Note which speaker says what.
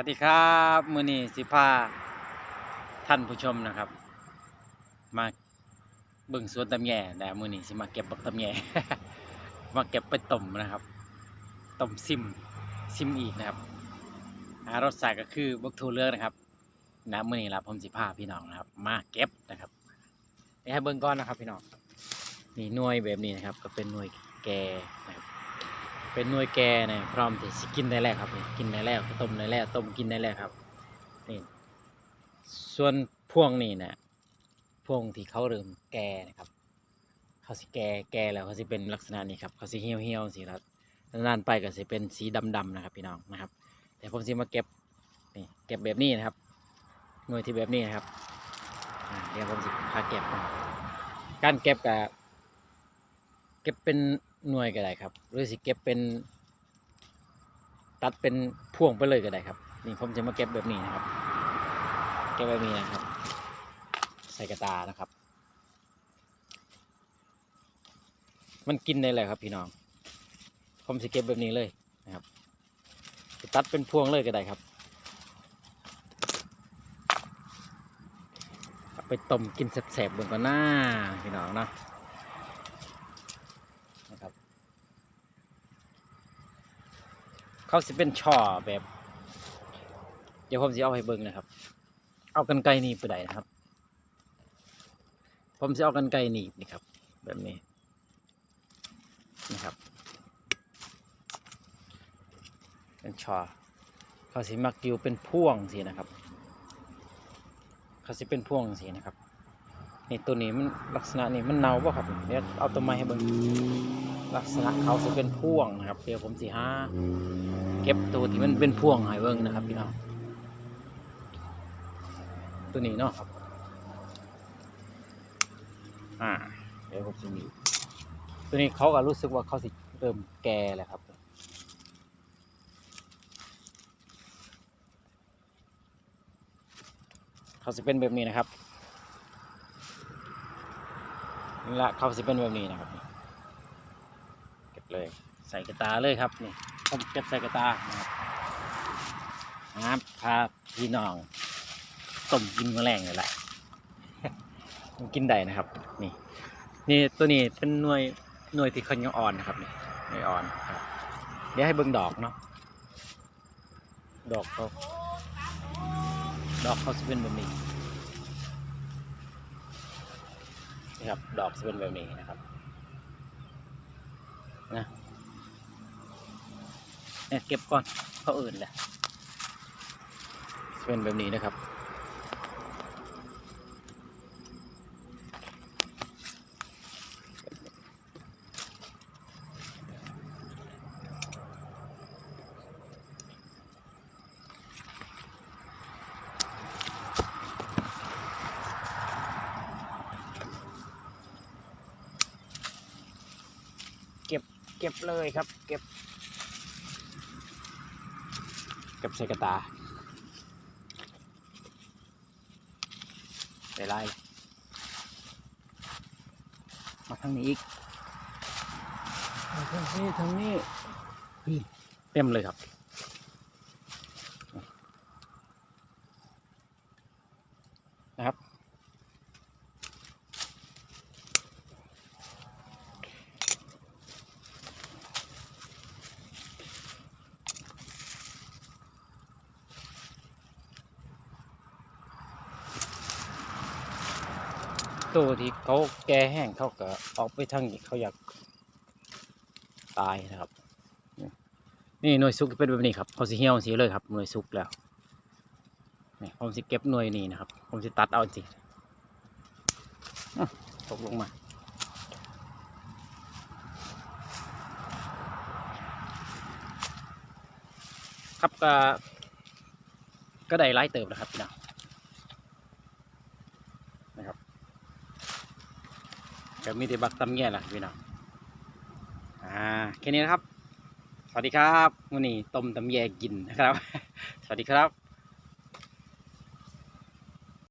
Speaker 1: วัสดีครับมือนี้สิพาท่านผู้ชมนะครับ มาเบิ่งสวนตำแย่แต่มือนี้สิมาเก็บบักตำแย่ มาเก็บไปต้มนะครับต้มซิมซิมอีกนะครับหารสชาติก็คือบักทูเลือกนะครับนะมือนี้ละผมสิพาพี่น้องนะครับ มาเก็บนะครับเดี๋ยวให้เบิ่งก่อนนะครับพี่น้องนี่หน่วยแบบนี้นะครับ ก็เป็นหน่วยแก่นะครับ เป็นหน่วยแก่เนี่ยพร้อมที่สิกินได้แล้วครับกินได้แล้วต้มได้แล้วต้มกินได้แล้วครับนี่ส่วนพวงนี่เนี่ยพวงที่เขาเริ่มแก่นะครับเขาสิแก่แก่แล้วเขาสิเป็นลักษณะนี้ครับเขาสิเหี่ยวเหี่ยวสิครับนานๆไปก็สิเป็นสีดำๆนะครับพี่น้องนะครับ แต่ผมสิมาเก็บนี่เก็บแบบนี้นะครับหน่วยที่แบบนี้นะครับเดี๋ยวผมสิพาเก็บนะครับการเก็บกับเก็บเป็น หน่วยก็ได้ครับ หรือสิเก็บเป็น ตัดเป็นพ่วงไปเลยก็ได้ครับ นี่ผมจะมาเก็บแบบนี้นะครับ เก็บแบบนี้นะครับ ใส่กระตานะครับ มันกินได้เลยครับพี่น้อง ผมจะเก็บแบบนี้เลยนะครับ ตัดเป็นพ่วงเลยก็ได้ครับไปต้มกินแสบๆบนก่อนหน้าพี่น้องเนาะนะครับ เขาสิเป็นช่อแบบ เดี๋ยวผมจะเอาให้เบิ่งนะครับ เอากันไกรหนีบไปได้นะครับ ผมจะเอากันไกรหนีบนี่ครับ แบบนี้นะครับ เป็นช่อเขาสิมักอยู่เป็นพ่วงสินะครับ เขาสิเป็นพ่วงสินะครับนี่ตัวนี้มันลักษณะนี้มันเนาป่ะครับเดี๋ยวเอาตัวไม้ให้เบิ่ง ลักษณะเขาสิเป็นพ่วงนะครับเดี๋ยวผมสิหาเก็บตัวที่มันเป็นพ่วงหายเบิ้งนะครับพี่น้องตัวนี้เนาะครับอ่าเดี๋ยวผมจะมีตัวนี้เขาก็รู้สึกว่าเขาสิเริ่มแก่แล้วครับเขาจะเป็นแบบนี้นะครับนี่ละเขาจะเป็นแบบนี้นะครับ เลยใส่กระตาเลยครับนี่ผมเก็บใส่กระตานะครับนะครับพาพี่น้องต้มกินมื้อแรงเลยแหละกินได้นะครับ นี่ นี่ตัวนี้เป็นหน่วยหน่วยที่เขายังอ่อนนะครับนี่หน่วยอ่อนครับเดี๋ยวให้เบิ่งดอกเนาะดอกเขาดอกเขาจะเป็นแบบนี้นะครับดอกจะเป็นแบบนี้นะครับ นะเนี่ยเก็บก่อนเขาอื่นแหละเป็นแบบนี้นะครับ เก็บเก็บเลยครับ เก็บกับใส่กระตาไปไล่มาทางนี้อีกมาทางนี้ทางนี้นี่เต็มเลยครับนะครับ ตัวที่เขาแก่แห้งเขาก็ออกไปทางนี้เขาอยากตายนะครับ นี่หน่วยซุกเป็นแบบนี้ครับเขาสิเหี่ยวสีเลยครับหน่วยซุกแล้วนี่ผมสิเก็บหน่วยนี้นะครับ ผมสิตัดเอาสิตกลงมาครับก็ก็ได้ไล่เติบแล้วครับพี่น้องนะครับ ก็มีแต่บักตำแย่ล่ะพี่น้องอ่าแค่นี้นะครับ สวัสดีครับวันนี้ต้มตำแยกินนะครับ สวัสดีครับ